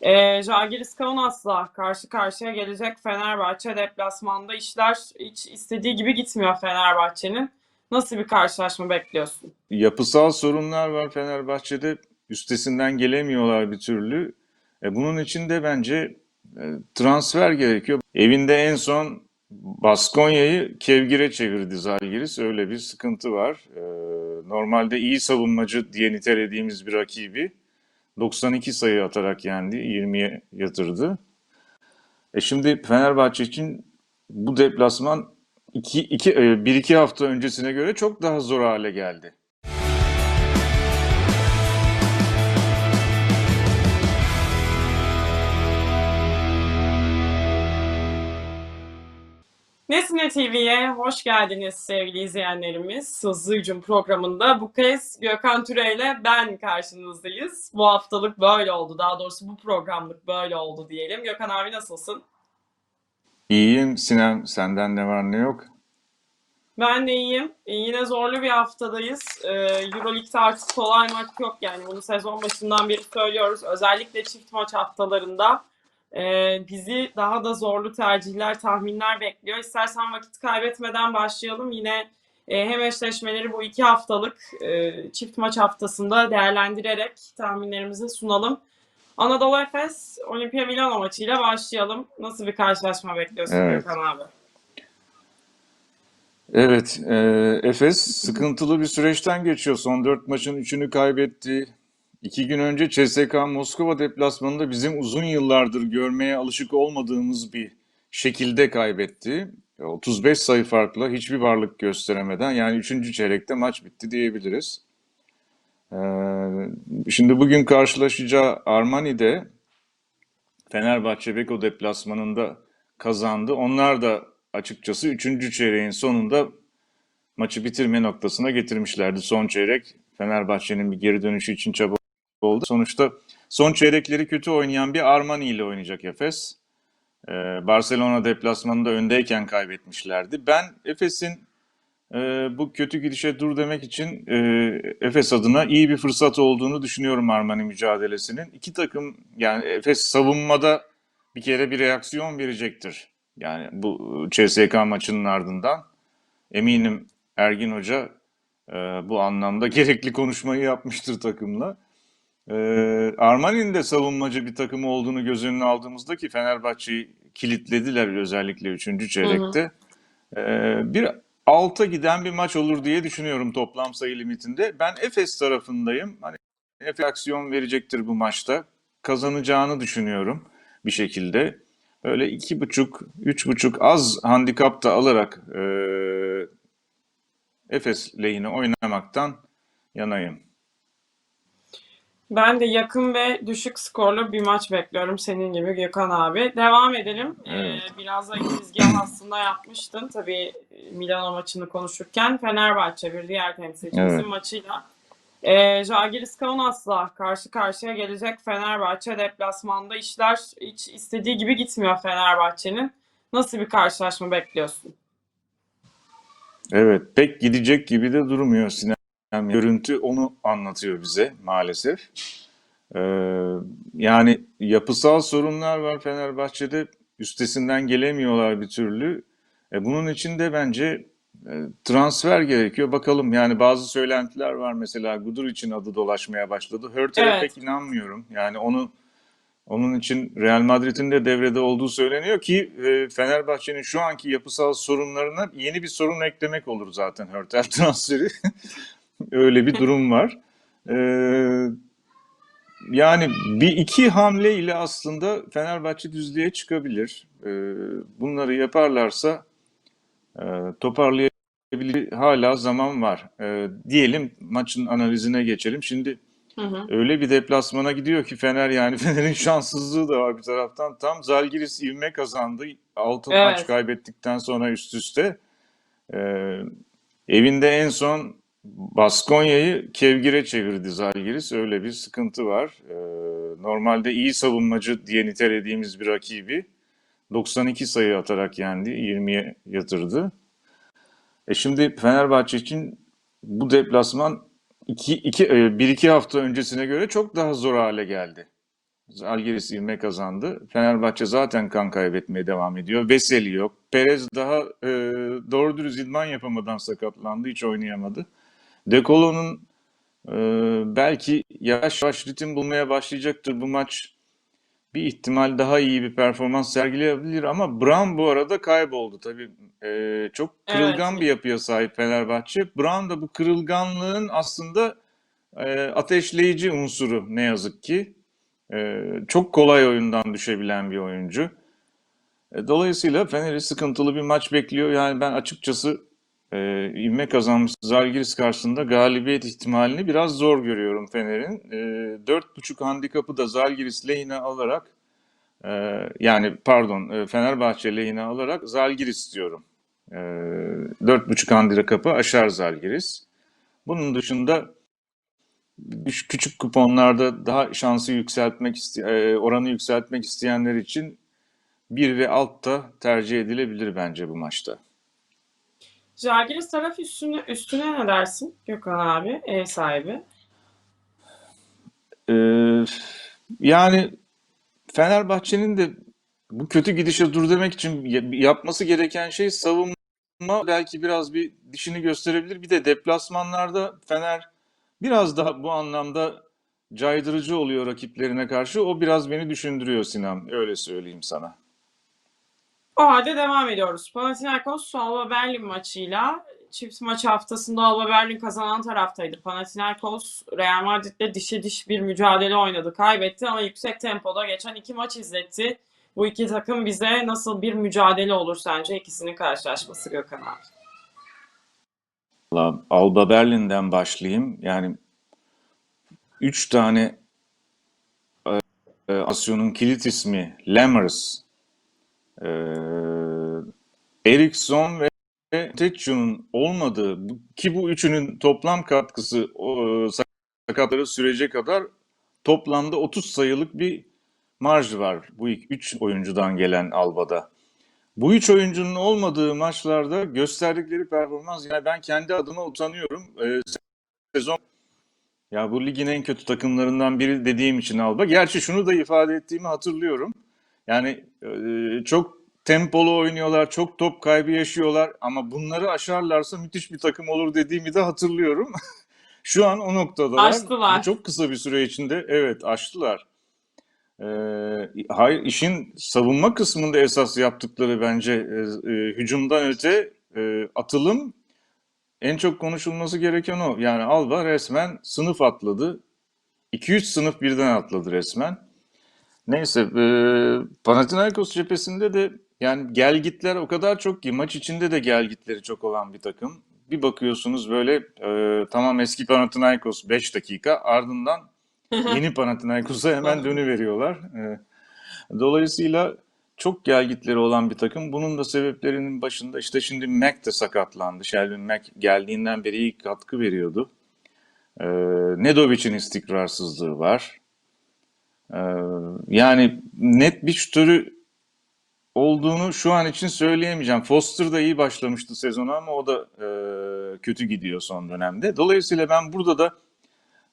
Ee, Žalgiris Kaunas'la karşı karşıya gelecek Fenerbahçe deplasmanda işler hiç istediği gibi gitmiyor Fenerbahçe'nin. Nasıl bir karşılaşma bekliyorsun? Yapısal sorunlar var Fenerbahçe'de. Üstesinden gelemiyorlar bir türlü. E, bunun için de bence e, transfer gerekiyor. Evinde en son Baskonya'yı kevgire çevirdi Zalgiris. Öyle bir sıkıntı var. E, normalde iyi savunmacı diye nitelediğimiz bir rakibi 92 sayı atarak yendi. 20'ye yatırdı. E şimdi Fenerbahçe için bu deplasman 2 2 1 2 hafta öncesine göre çok daha zor hale geldi. TV'ye hoş geldiniz sevgili izleyenlerimiz. Hücum programında bu kez Gökhan Türe ile ben karşınızdayız. Bu haftalık böyle oldu. Daha doğrusu bu programlık böyle oldu diyelim. Gökhan abi nasılsın? İyiyim Sinem, senden ne var ne yok? Ben de iyiyim. E, Yine zorlu bir haftadayız. Ee, Euroleague'de artık kolay maç yok yani. Bunu sezon başından beri söylüyoruz. Özellikle çift maç haftalarında e, bizi daha da zorlu tercihler, tahminler bekliyor. İstersen vakit kaybetmeden başlayalım. Yine e, hem eşleşmeleri bu iki haftalık e, çift maç haftasında değerlendirerek tahminlerimizi sunalım. Anadolu Efes, Olimpia Milano maçıyla başlayalım. Nasıl bir karşılaşma bekliyorsun Evet. Gökhan abi? Evet, e, Efes sıkıntılı bir süreçten geçiyor. Son dört maçın üçünü kaybetti. İki gün önce CSKA Moskova deplasmanında bizim uzun yıllardır görmeye alışık olmadığımız bir şekilde kaybetti. E, 35 sayı farkla hiçbir varlık gösteremeden yani üçüncü çeyrekte maç bitti diyebiliriz. E, şimdi bugün karşılaşacağı Armani'de Fenerbahçe Beko deplasmanında kazandı. Onlar da açıkçası 3. çeyreğin sonunda maçı bitirme noktasına getirmişlerdi. Son çeyrek Fenerbahçe'nin bir geri dönüşü için çaba oldu. Sonuçta son çeyrekleri kötü oynayan bir Armani ile oynayacak Efes. Ee, Barcelona deplasmanında öndeyken kaybetmişlerdi. Ben Efes'in e, bu kötü gidişe dur demek için e, Efes adına iyi bir fırsat olduğunu düşünüyorum Armani mücadelesinin. İki takım yani Efes savunmada bir kere bir reaksiyon verecektir. Yani bu CSK maçının ardından eminim Ergin Hoca e, bu anlamda gerekli konuşmayı yapmıştır takımla. E, Armani'nin de savunmacı bir takım olduğunu göz önüne aldığımızda ki Fenerbahçe'yi kilitlediler özellikle 3. çeyrekte. E, bir alta giden bir maç olur diye düşünüyorum toplam sayı limitinde. Ben Efes tarafındayım. Hani Efes aksiyon verecektir bu maçta. Kazanacağını düşünüyorum bir şekilde. Böyle iki buçuk, üç buçuk az handikap da alarak e, Efes lehine oynamaktan yanayım. Ben de yakın ve düşük skorlu bir maç bekliyorum senin gibi Gökhan abi. Devam edelim. Evet. Ee, biraz da girizgah aslında yapmıştın. Tabii Milano maçını konuşurken Fenerbahçe bir diğer temsilcimizin Evet. maçıyla. Ee, Žalgiris Kaunas'la karşı karşıya gelecek Fenerbahçe deplasmanda işler hiç istediği gibi gitmiyor Fenerbahçe'nin. Nasıl bir karşılaşma bekliyorsun? Evet, pek gidecek gibi de durmuyor Sinem. Görüntü onu anlatıyor bize maalesef. Ee, yani yapısal sorunlar var Fenerbahçe'de. Üstesinden gelemiyorlar bir türlü. E, bunun için de bence e, transfer gerekiyor. Bakalım yani bazı söylentiler var mesela Gudur için adı dolaşmaya başladı. Hörtel'e Evet. pek inanmıyorum. Yani onu onun için Real Madrid'in de devrede olduğu söyleniyor ki e, Fenerbahçe'nin şu anki yapısal sorunlarına yeni bir sorun eklemek olur zaten Hörtel transferi. Öyle bir durum var. E, yani bir iki hamle ile aslında Fenerbahçe düzlüğe çıkabilir. E, bunları yaparlarsa e, toparlayabilir. Hala zaman var. E, diyelim maçın analizine geçelim. Şimdi Hı hı. Öyle bir deplasmana gidiyor ki Fener yani Fener'in şanssızlığı da var bir taraftan. Tam Zalgiris ivme kazandı. 6 Evet. maç kaybettikten sonra üst üste. Ee, evinde en son Baskonya'yı kevgire çevirdi Zalgiris. Öyle bir sıkıntı var. Ee, normalde iyi savunmacı diye nitelediğimiz bir rakibi 92 sayı atarak yendi. 20'ye yatırdı. E şimdi Fenerbahçe için bu deplasman iki, iki, e, bir iki hafta öncesine göre çok daha zor hale geldi. Zalgiris ivme kazandı. Fenerbahçe zaten kan kaybetmeye devam ediyor. Veseli yok. Perez daha e, doğru dürüst idman yapamadan sakatlandı. Hiç oynayamadı. De Colo'nun e, belki yavaş yavaş ritim bulmaya başlayacaktır bu maç. Bir ihtimal daha iyi bir performans sergileyebilir ama Brown bu arada kayboldu. Tabii e, çok kırılgan Evet. bir yapıya sahip Fenerbahçe. Brown da bu kırılganlığın aslında e, ateşleyici unsuru ne yazık ki. E, çok kolay oyundan düşebilen bir oyuncu. E, dolayısıyla Fener'i sıkıntılı bir maç bekliyor. Yani ben açıkçası e, ivme kazanmış Zalgiris karşısında galibiyet ihtimalini biraz zor görüyorum Fener'in. E, 4.5 handikapı da Zalgiris lehine alarak e, yani pardon e, Fenerbahçe lehine alarak Zalgiris diyorum. E, 4.5 handikapı aşar Zalgiris. Bunun dışında küçük kuponlarda daha şansı yükseltmek iste- e, oranı yükseltmek isteyenler için 1 ve alt da tercih edilebilir bence bu maçta. Žalgiris taraf üstüne, üstüne ne dersin Gökhan abi, ev sahibi? Ee, yani Fenerbahçe'nin de bu kötü gidişe dur demek için ya- yapması gereken şey savunma belki biraz bir dişini gösterebilir. Bir de deplasmanlarda Fener biraz daha bu anlamda caydırıcı oluyor rakiplerine karşı. O biraz beni düşündürüyor Sinan. Öyle söyleyeyim sana. O halde devam ediyoruz. Panathinaikos Alba Berlin maçıyla çift maç haftasında Alba Berlin kazanan taraftaydı. Panathinaikos Real Madrid'le dişe diş bir mücadele oynadı. Kaybetti ama yüksek tempoda geçen iki maç izletti. Bu iki takım bize nasıl bir mücadele olur sence ikisinin karşılaşması Gökhan abi? Alba Berlin'den başlayayım. Yani üç tane e, e, Asyon'un kilit ismi Lammers, e, Eriksson ve Tetsu'nun olmadığı ki bu üçünün toplam katkısı o, sakatları sürece kadar toplamda 30 sayılık bir marj var bu ilk üç oyuncudan gelen Alba'da. Bu üç oyuncunun olmadığı maçlarda gösterdikleri performans yani ben kendi adıma utanıyorum. Ee, sezon ya bu ligin en kötü takımlarından biri dediğim için Alba. Gerçi şunu da ifade ettiğimi hatırlıyorum. Yani e, çok tempolu oynuyorlar, çok top kaybı yaşıyorlar ama bunları aşarlarsa müthiş bir takım olur dediğimi de hatırlıyorum. Şu an o noktadalar. Aştılar. Çok kısa bir süre içinde evet aştılar. Ee, hayır işin savunma kısmında esas yaptıkları bence e, e, hücumdan öte e, atılım en çok konuşulması gereken o. Yani Alba resmen sınıf atladı. 2-3 sınıf birden atladı resmen. Neyse e, Panathinaikos cephesinde de yani gelgitler o kadar çok ki maç içinde de gelgitleri çok olan bir takım. Bir bakıyorsunuz böyle e, tamam eski Panathinaikos 5 dakika ardından yeni Panathinaikos'a hemen dönüveriyorlar. E, dolayısıyla çok gelgitleri olan bir takım. Bunun da sebeplerinin başında işte şimdi Mac de sakatlandı. Sheldon Mac geldiğinden beri iyi katkı veriyordu. E, Nedovic'in istikrarsızlığı var. E, yani net bir şutörü olduğunu şu an için söyleyemeyeceğim. Foster da iyi başlamıştı sezona ama o da e, kötü gidiyor son dönemde. Dolayısıyla ben burada da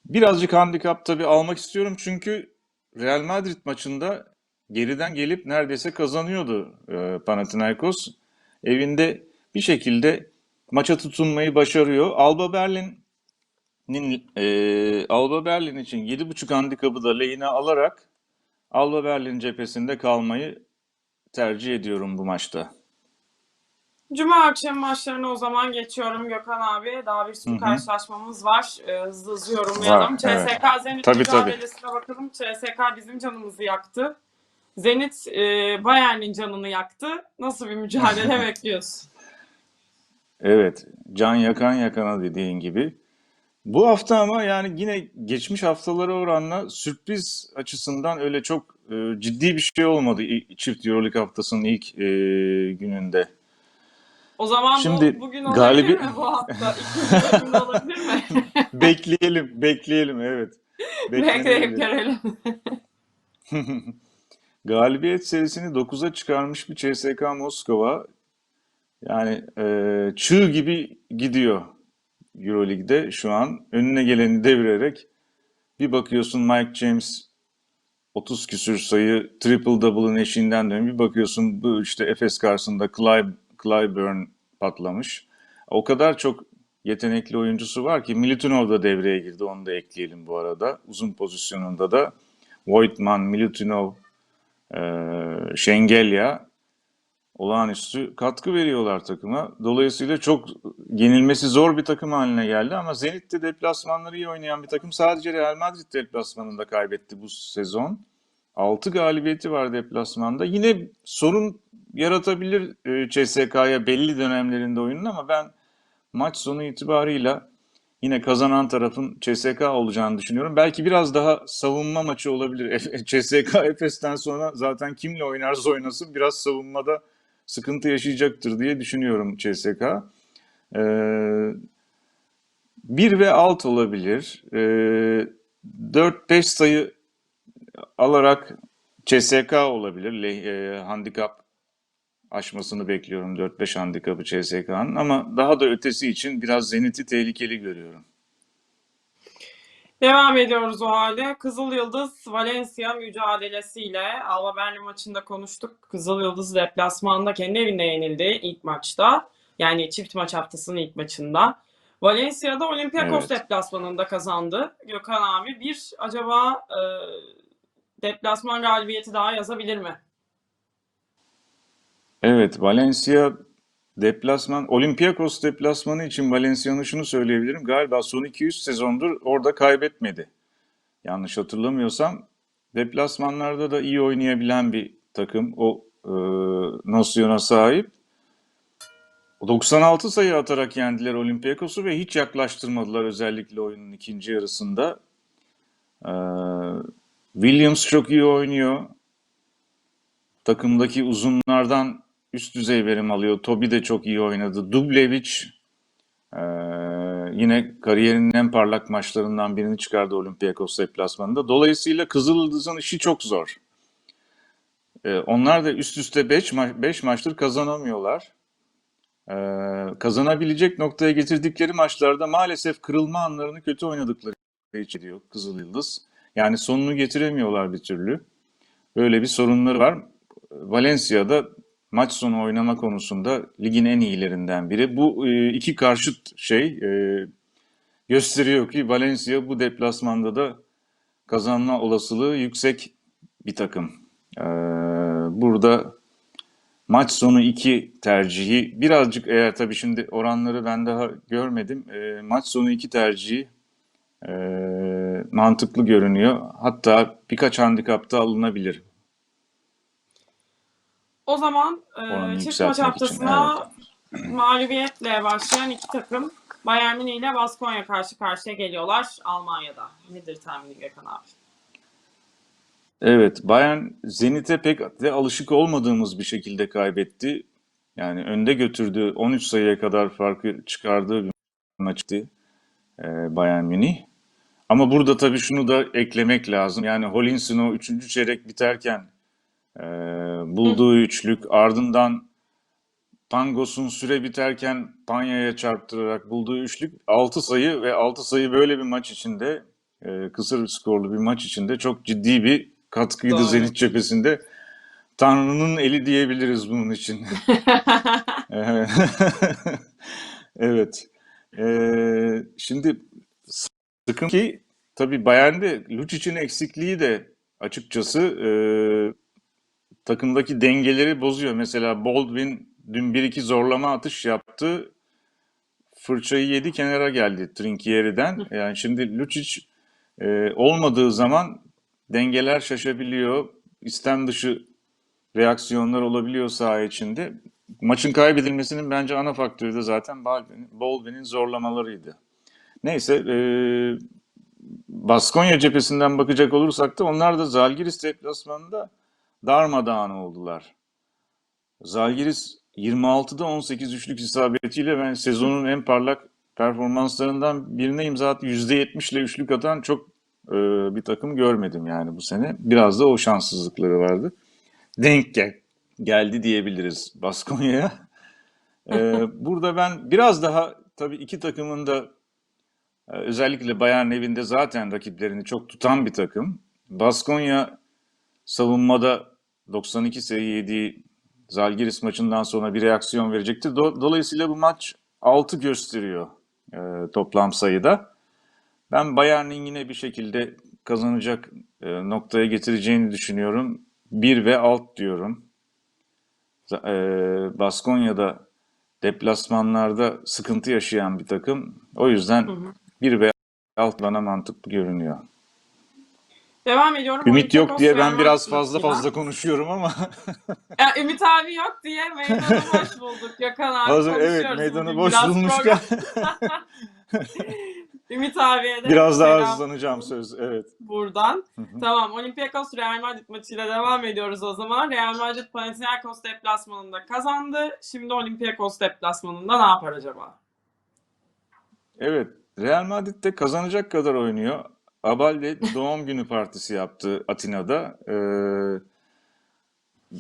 birazcık handikap tabii almak istiyorum. Çünkü Real Madrid maçında geriden gelip neredeyse kazanıyordu e, Panathinaikos. Evinde bir şekilde maça tutunmayı başarıyor. Alba Berlin'in e, Alba Berlin için 7.5 handikapı da lehine alarak Alba Berlin cephesinde kalmayı tercih ediyorum bu maçta. Cuma akşam maçlarına o zaman geçiyorum Gökhan abi. Daha bir sürü karşılaşmamız var. Ee, hızlı hızlı yorumlayalım. Var, CSK evet. Zenit Tabii, tabii. mücadelesine bakalım. CSK bizim canımızı yaktı. Zenit e, Bayern'in canını yaktı. Nasıl bir mücadele bekliyorsun? Evet, can yakan yakana dediğin gibi. Bu hafta ama yani yine geçmiş haftalara oranla sürpriz açısından öyle çok e, ciddi bir şey olmadı çift Euroleague haftasının ilk e, gününde. O zaman Şimdi bu bugün olabilir galibi- mi bu hafta? İkinci olabilir mi? Bekleyelim, bekleyelim evet. Beklenebilir. görelim. Galibiyet serisini 9'a çıkarmış bir CSKA Moskova. Yani e, çığ gibi gidiyor Euroleague'de şu an. Önüne geleni devirerek bir bakıyorsun Mike James 30 küsür sayı triple double'ın eşiğinden dön bir bakıyorsun bu işte Efes karşısında Cly, Clyburn patlamış. O kadar çok yetenekli oyuncusu var ki Milutinov da devreye girdi onu da ekleyelim bu arada. Uzun pozisyonunda da Voigtman, Milutinov, e, Şengelya olağanüstü katkı veriyorlar takıma. Dolayısıyla çok yenilmesi zor bir takım haline geldi ama Zenit de deplasmanları iyi oynayan bir takım. Sadece Real Madrid deplasmanında kaybetti bu sezon. 6 galibiyeti var deplasmanda. Yine sorun yaratabilir e, CSK'ya belli dönemlerinde oyunun ama ben maç sonu itibarıyla yine kazanan tarafın CSK olacağını düşünüyorum. Belki biraz daha savunma maçı olabilir. CSK Efes'ten sonra zaten kimle oynarsa oynasın biraz savunmada sıkıntı yaşayacaktır diye düşünüyorum CSK. Ee, 1 ve alt olabilir. Ee, 4-5 sayı alarak CSK olabilir. Le, e, handikap aşmasını bekliyorum 4-5 handikapı CSK'nın ama daha da ötesi için biraz Zenit'i tehlikeli görüyorum. Devam ediyoruz o halde. Kızıl Yıldız Valencia mücadelesiyle Alba Berlin maçında konuştuk. Kızıl Yıldız deplasmanda kendi evinde yenildi ilk maçta. Yani çift maç haftasının ilk maçında. Valencia'da Olympiakos Evet. deplasmanında kazandı. Gökhan abi bir acaba e, deplasman galibiyeti daha yazabilir mi? Evet, Valencia deplasman, Olympiakos deplasmanı için Valencia'nın şunu söyleyebilirim. Galiba son 200 sezondur orada kaybetmedi. Yanlış hatırlamıyorsam deplasmanlarda da iyi oynayabilen bir takım. O e, nosyona sahip. 96 sayı atarak yendiler Olympiakos'u ve hiç yaklaştırmadılar özellikle oyunun ikinci yarısında. E, Williams çok iyi oynuyor. Takımdaki uzunlardan üst düzey verim alıyor. Tobi de çok iyi oynadı. Dublevic e, yine kariyerinin en parlak maçlarından birini çıkardı Olympiakos deplasmanında. Dolayısıyla Kızıldız'ın işi çok zor. E, onlar da üst üste 5 ma- beş maçtır kazanamıyorlar. E, kazanabilecek noktaya getirdikleri maçlarda maalesef kırılma anlarını kötü oynadıkları için diyor Kızıl Yıldız. Yani sonunu getiremiyorlar bir türlü. Böyle bir sorunları var. Valencia'da maç sonu oynama konusunda ligin en iyilerinden biri. Bu e, iki karşıt şey e, gösteriyor ki Valencia bu deplasmanda da kazanma olasılığı yüksek bir takım. E, burada maç sonu iki tercihi birazcık eğer tabii şimdi oranları ben daha görmedim. Maç sonu iki tercihi mantıklı görünüyor. Hatta birkaç handikapta alınabilir. O zaman e, çift maç haftasına mağlubiyetle başlayan iki takım Bayern Münih ile Baskonya karşı karşıya geliyorlar Almanya'da. Nedir tahminin Gökhan abi? Evet, Bayern Zenit'e pek de alışık olmadığımız bir şekilde kaybetti. Yani önde götürdüğü 13 sayıya kadar farkı çıkardığı bir maçtı e, Bayern Münih. Ama burada tabii şunu da eklemek lazım. Yani Hollins'in o 3. çeyrek biterken e, bulduğu üçlük ardından Pangos'un süre biterken Panya'ya çarptırarak bulduğu üçlük 6 sayı ve 6 sayı böyle bir maç içinde e, kısır skorlu bir maç içinde çok ciddi bir katkıydı Doğru. Zenit cephesinde. Tanrı'nın eli diyebiliriz bunun için. Evet. Evet. Ee, şimdi sıkıntı ki tabii Bayern'de Lucic'in eksikliği de açıkçası e, takımdaki dengeleri bozuyor. Mesela Baldwin dün 1-2 zorlama atış yaptı. Fırçayı yedi kenara geldi Trinkieri'den. Yani şimdi Lucic e, olmadığı zaman dengeler şaşabiliyor. İstem dışı reaksiyonlar olabiliyor saha içinde. Maçın kaybedilmesinin bence ana faktörü de zaten Baldwin'in zorlamalarıydı. Neyse, e, Baskonya cephesinden bakacak olursak da onlar da Zalgiris deplasmanında darmadağın oldular. Zalgiris 26'da 18 üçlük isabetiyle ben sezonun en parlak performanslarından birine imza attı. %70 ile üçlük atan çok e, bir takım görmedim yani bu sene. Biraz da o şanssızlıkları vardı. Denk gel, geldi diyebiliriz Baskonya'ya. E, burada ben biraz daha tabii iki takımın da e, özellikle Bayern evinde zaten rakiplerini çok tutan bir takım. Baskonya savunmada 92 sayı yediği Zalgiris maçından sonra bir reaksiyon verecektir. Do- Dolayısıyla bu maç 6 gösteriyor e, toplam sayıda. Ben Bayern'in yine bir şekilde kazanacak e, noktaya getireceğini düşünüyorum. 1 ve alt diyorum. E, Baskonya'da deplasmanlarda sıkıntı yaşayan bir takım. O yüzden 1 ve alt bana mantıklı görünüyor. Devam ediyorum. Ümit yok diye ben biraz Madrid fazla fazla konuşuyorum ama Ya, Ümit abi yok diye meydanı boş bulduk. Gökhan abi hazır evet meydanı boş Biraz bulmuşken Ümit abiye de biraz daha hızlanacağım söz. Evet. buradan. Hı hı. Tamam Olympiakos Real Madrid maçıyla devam ediyoruz o zaman. Real Madrid Panathinaikos deplasmanında kazandı. Şimdi Olympiakos deplasmanında ne yapar acaba? Evet, Real Madrid'de kazanacak kadar oynuyor. Abalde doğum günü partisi yaptı Atina'da. Ee,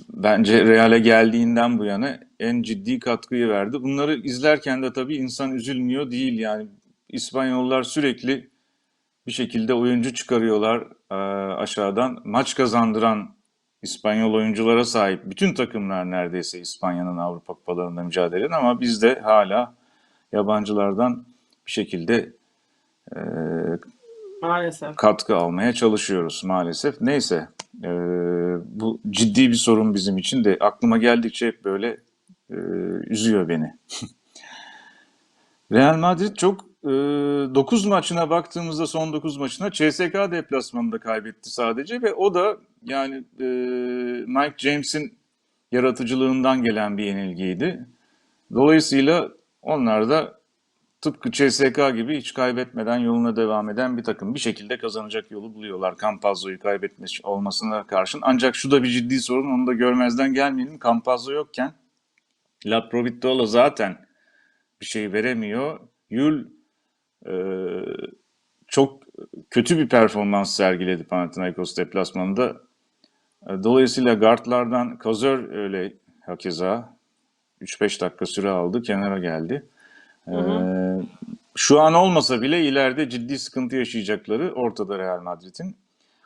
bence Real'e geldiğinden bu yana en ciddi katkıyı verdi. Bunları izlerken de tabii insan üzülmüyor değil yani. İspanyollar sürekli bir şekilde oyuncu çıkarıyorlar e, aşağıdan. Maç kazandıran İspanyol oyunculara sahip bütün takımlar neredeyse İspanya'nın Avrupa Kupalarında mücadele eden ama biz de hala yabancılardan bir şekilde e, Maalesef. katkı almaya çalışıyoruz maalesef. Neyse e, bu ciddi bir sorun bizim için de aklıma geldikçe hep böyle e, üzüyor beni. Real Madrid çok e, 9 maçına baktığımızda son 9 maçına CSK deplasmanında kaybetti sadece ve o da yani e, Mike James'in yaratıcılığından gelen bir yenilgiydi. Dolayısıyla onlar da tıpkı CSK gibi hiç kaybetmeden yoluna devam eden bir takım. Bir şekilde kazanacak yolu buluyorlar Campazzo'yu kaybetmiş olmasına karşın. Ancak şu da bir ciddi sorun onu da görmezden gelmeyelim. Campazzo yokken La Provitola zaten bir şey veremiyor. Yul e, çok kötü bir performans sergiledi Panathinaikos deplasmanında. E, Dolayısıyla guardlardan Kazör öyle hakeza 3-5 dakika süre aldı, kenara geldi. Hı hı. Ee, şu an olmasa bile ileride ciddi sıkıntı yaşayacakları ortada Real Madrid'in.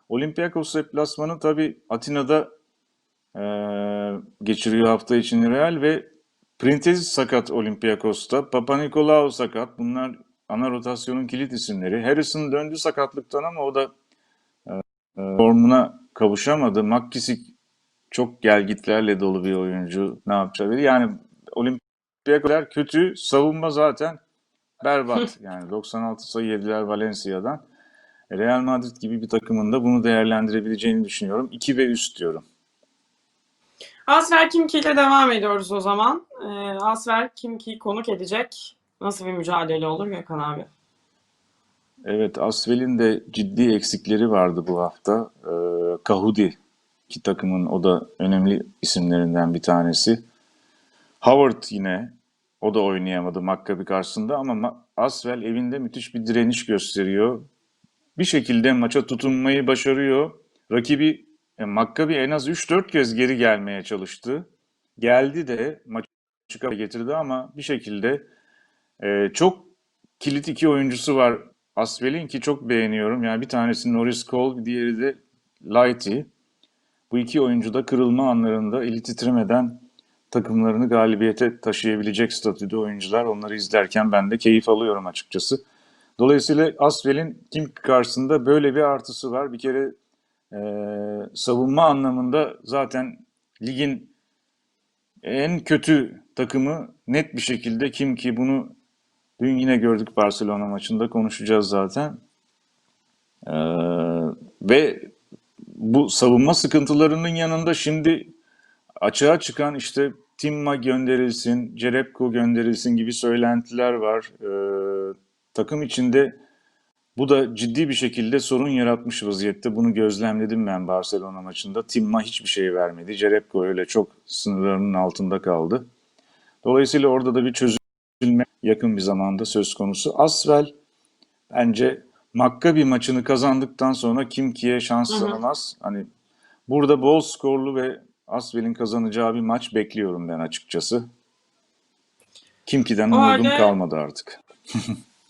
Olympiakos deplasmanı tabii Atina'da e, geçiriyor hafta içini Real ve Printez sakat Olympiakos'ta. Papanikolaou sakat. Bunlar ana rotasyonun kilit isimleri. Harrison döndü sakatlıktan ama o da e, formuna kavuşamadı. McKissick çok gelgitlerle dolu bir oyuncu. Ne belli. Yani Olympiakoslar kötü. Savunma zaten berbat. Yani 96 sayı yediler Valencia'dan. Real Madrid gibi bir takımın da bunu değerlendirebileceğini düşünüyorum. 2 ve üst diyorum. Asfer Kimki ile devam ediyoruz o zaman. Ee, Asfer Kimki konuk edecek. Nasıl bir mücadele olur Gökhan abi? Evet, Asvel'in de ciddi eksikleri vardı bu hafta. Ee, Kahudi ki takımın o da önemli isimlerinden bir tanesi. Howard yine o da oynayamadı Maccabi karşısında ama Ma- Asvel evinde müthiş bir direniş gösteriyor. Bir şekilde maça tutunmayı başarıyor. Rakibi e, Maccabi en az 3-4 kez geri gelmeye çalıştı. Geldi de maçı getirdi ama bir şekilde e, çok kilit iki oyuncusu var Asvel'in ki çok beğeniyorum. Yani bir tanesi Norris Cole, diğeri de Lighty. Bu iki oyuncu da kırılma anlarında eli titremeden takımlarını galibiyete taşıyabilecek statüde oyuncular. Onları izlerken ben de keyif alıyorum açıkçası. Dolayısıyla Asvel'in kim karşısında böyle bir artısı var. Bir kere e, savunma anlamında zaten ligin en kötü takımı net bir şekilde kim ki bunu dün yine gördük Barcelona maçında konuşacağız zaten. Ee, ve bu savunma sıkıntılarının yanında şimdi açığa çıkan işte Timma gönderilsin, Cerebko gönderilsin gibi söylentiler var. Ee, takım içinde bu da ciddi bir şekilde sorun yaratmış vaziyette. Bunu gözlemledim ben Barcelona maçında. Timma hiçbir şey vermedi. Cerebko öyle çok sınırlarının altında kaldı. Dolayısıyla orada da bir çözülme yakın bir zamanda söz konusu. Asvel bence Maccabi maçını kazandıktan sonra Kimki'ye şans Hı hı. tanımaz. Hani burada bol skorlu ve Asvel'in kazanacağı bir maç bekliyorum ben açıkçası. Kimki'den umudum halde- kalmadı artık.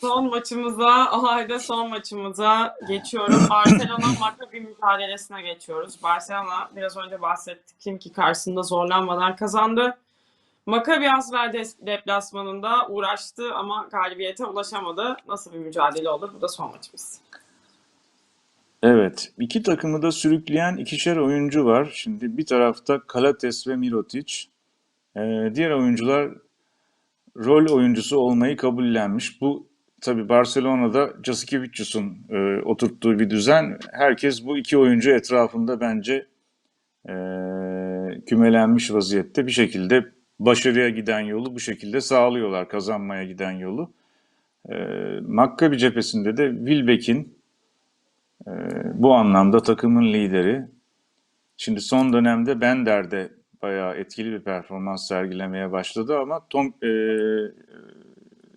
Son maçımıza, o halde son maçımıza geçiyorum. Barcelona Maccabi mücadelesine geçiyoruz. Barcelona biraz önce bahsettik kim ki karşısında zorlanmadan kazandı. Maccabi des- deplasmanında uğraştı ama galibiyete ulaşamadı. Nasıl bir mücadele olur? Bu da son maçımız. Evet, iki takımı da sürükleyen ikişer oyuncu var. Şimdi bir tarafta Kalates ve Mirotic. Ee, diğer oyuncular rol oyuncusu olmayı kabullenmiş. Bu tabii Barcelona'da Jasikevicius'un e, oturttuğu bir düzen. Herkes bu iki oyuncu etrafında bence e, kümelenmiş vaziyette bir şekilde başarıya giden yolu bu şekilde sağlıyorlar, kazanmaya giden yolu. E, Maccabi cephesinde de Wilbeck'in e, bu anlamda takımın lideri. Şimdi son dönemde Bender de bayağı etkili bir performans sergilemeye başladı ama Tom e,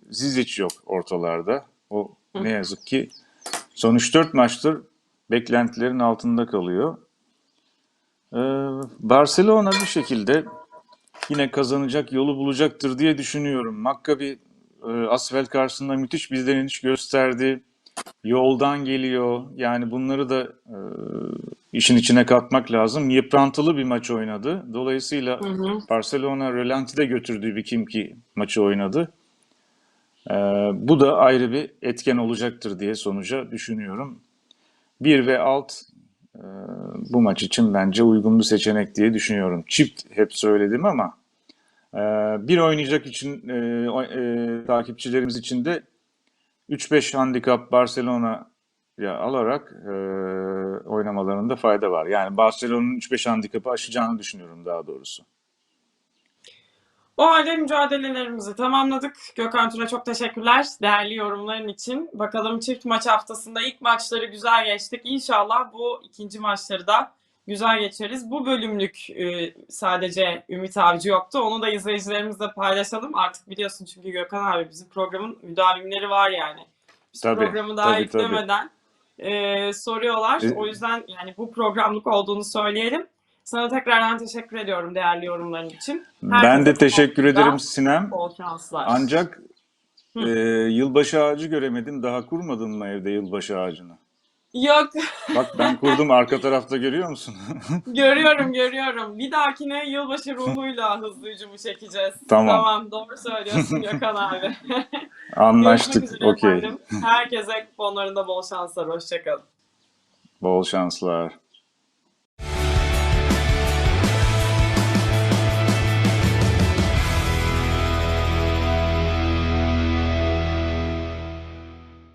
Zizic yok ortalarda. O ne yazık ki son 3-4 maçtır beklentilerin altında kalıyor. E, Barcelona bir şekilde yine kazanacak yolu bulacaktır diye düşünüyorum. Maccabi e, Asvel karşısında müthiş bir direniş gösterdi. Yoldan geliyor. Yani bunları da e, işin içine katmak lazım. Yıprantılı bir maç oynadı. Dolayısıyla Hı hı. Barcelona rölantide götürdüğü bir Kimki maçı oynadı. E, bu da ayrı bir etken olacaktır diye sonuca düşünüyorum. 1 ve alt e, bu maç için bence uygun bir seçenek diye düşünüyorum. Çift hep söyledim ama e, bir oynayacak için e, e, takipçilerimiz için de 3-5 handikap Barcelona ya alarak e, oynamalarında fayda var. Yani Barcelona'nın 3-5 handikapı aşacağını düşünüyorum daha doğrusu. O halde mücadelelerimizi tamamladık. Gökhan Tun'a çok teşekkürler değerli yorumların için. Bakalım çift maç haftasında ilk maçları güzel geçtik. İnşallah bu ikinci maçları da güzel geçeriz. Bu bölümlük e, sadece Ümit Avcı yoktu. Onu da izleyicilerimizle paylaşalım. Artık biliyorsun çünkü Gökhan abi bizim programın müdavimleri var yani. Biz Tabii, programı daha tabii, tabii. yüklemeden e, soruyorlar. E- O yüzden yani bu programlık olduğunu söyleyelim. Sana tekrardan teşekkür ediyorum değerli yorumların için. Ben de Herkese teşekkür ederim Sinem. Bol şanslar. Ancak Hı. e, yılbaşı ağacı göremedim. Daha kurmadın mı evde yılbaşı ağacını? Yok Bak ben kurdum arka tarafta görüyor musun? görüyorum görüyorum. Bir dahakine yılbaşı ruhuyla hızlı hücumu çekeceğiz. Tamam. Tamam doğru söylüyorsun Gökhan abi. Anlaştık. Okey. Herkese kuponlarında bol şanslar. Hoşçakalın. Bol şanslar.